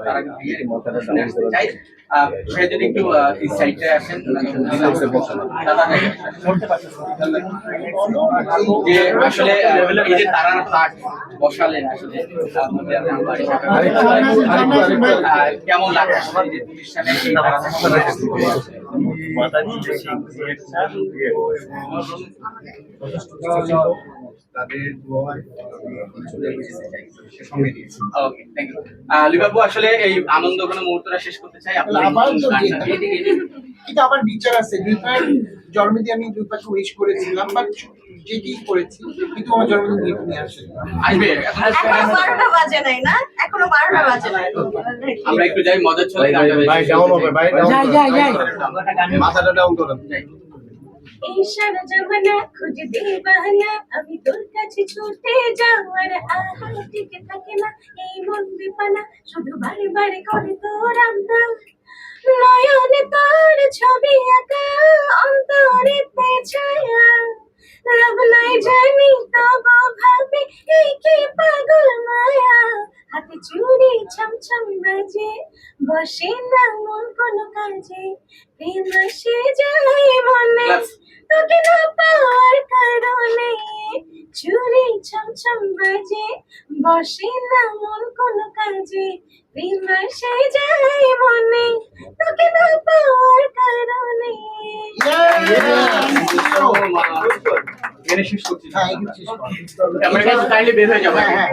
তারা ভাইয়া শুনে আসতে চাই আহ, যদি একটু এই সাইডে আসেন যে আসলে এই যে তারার হাট বসালেন আসলে কেমন লাগে এই যে প্রতিষ্ঠানে এই তারার তাদের দোয়ায় ওকে থ্যাংক ইউ লিবাবু আসলে এই আনন্দ কোনো মুহূর্তটা শেষ করতে চাই আপনার আবার তো গানটা। যেটা- কিন্তু আমার বিচার আছে দুইবার জন্মদিন আমি দুইবার উইশ করেছিলাম বাট যেটি করেছি কিন্তু আমার জন্মদিন গিফট নিয়ে আসে আসবে এখন বারোটা বাজে নাই না এখনও বারোটা বাজে নাই আমরা একটু যাই মজার ছলে গানটা বেশি ভাই ডাউন হবে ভাই ডাউন যাই, যাই, যাই। মাথাটা ডাউন করেন যাই। এই সারা জমানা খুঁজে দিবানা আমি তোর কাছে ছুটে যাওয়ার আহা টিকে থাকে না। এই মন বিপানা শুধু বারে বারে করে তোর আমরা নয়নে তোর ছবি আঁকা অন্তরে ছায়া রব নাই জানি তব ভাবে চুরি ছমছম বাজে বসে না মন কোনো কাজে। প্রেম আসে যায় মনে. তোকে না পাওয়ার কারণে। চুরি ছমছম বাজে বসে না মন কোনো কাজে। প্রেম আসে যায় মনে তোকে না পাওয়ার কারণে। এখানে শেষ করছি হ্যাঁ, এগুলো শেষ করো। আমরা কাইন্ডলি বের হয়ে যাব হ্যাঁ, হ্যাঁ।